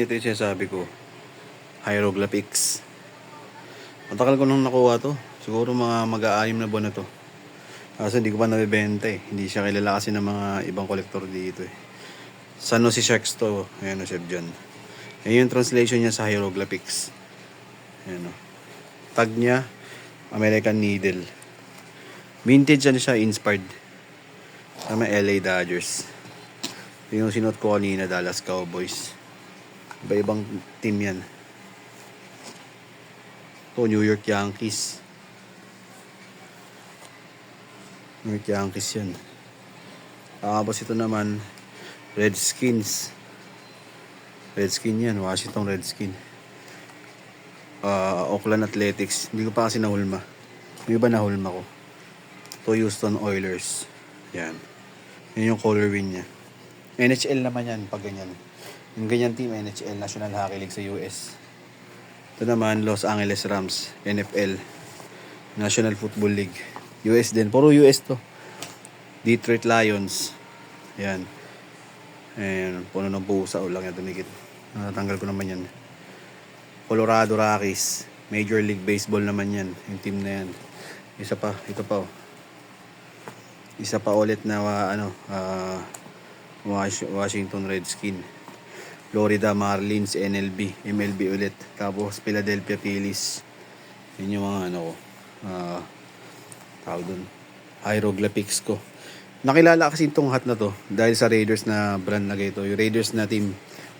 Ito yung sinasabi ko. Hieroglyphics. Matagal ko nung nakuha to. Siguro mga mag-aalim na buwan na to. Kasi hindi ko pa nabibenta eh. Hindi siya kilala kasi ng mga ibang kolektor dito eh. San Jose Sharks to. Ayan o, Chef John. Ayan yung translation niya sa hieroglyphics. Ayan o. Tag niya, American Needle. Vintage ano siya, inspired. Sa mga LA Dodgers. Ito yung sinuot ko kanina, Dallas Cowboys. Iba-ibang team yan. Ito, New York Yankees. New York Yankees yan. Tapos ito naman, Redskins. Redskin yan, Washington Redskin. Ah, Oakland Athletics. Hindi ko pa kasi nahulma. Yung iba nahulma ko. Ito Houston Oilers. Yan. Yan yung color win niya. NHL naman yan pag ganyan. Yung ganyan team, NHL, National Hockey League sa US. Ito naman, Los Angeles Rams, NFL, National Football League. US din. Puro US to. Detroit Lions. Yan. Ayan, puno ng pusa. O lang yan, tumikit. Natanggal ko naman yan. Colorado Rockies. Major League Baseball naman yan. Yung team na yan. Isa pa, ito pa. Oh. Isa pa ulit na wa- ano, Wash- Washington Redskin. Florida Marlins, NLB, MLB ulit. Tapos Philadelphia Phillies. Yun yung mga ano ko. Ah, tawag dun. Hieroglyphics ko. Nakilala kasi itong hat na to dahil sa Raiders na brand na ito. Yung Raiders na team.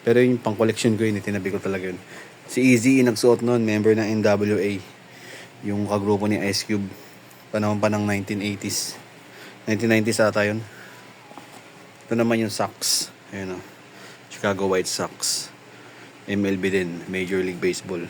Pero yung pang collection ko yun, itinabi ko talaga yun. Si Easy nagsuot noon, member ng NWA. Yung kagrupo ni Ice Cube. Panahon pa ng 1980s. 1990s ata yun. Ito naman yung Sox. Ayan o. Chicago White Sox. MLB din. Major League Baseball.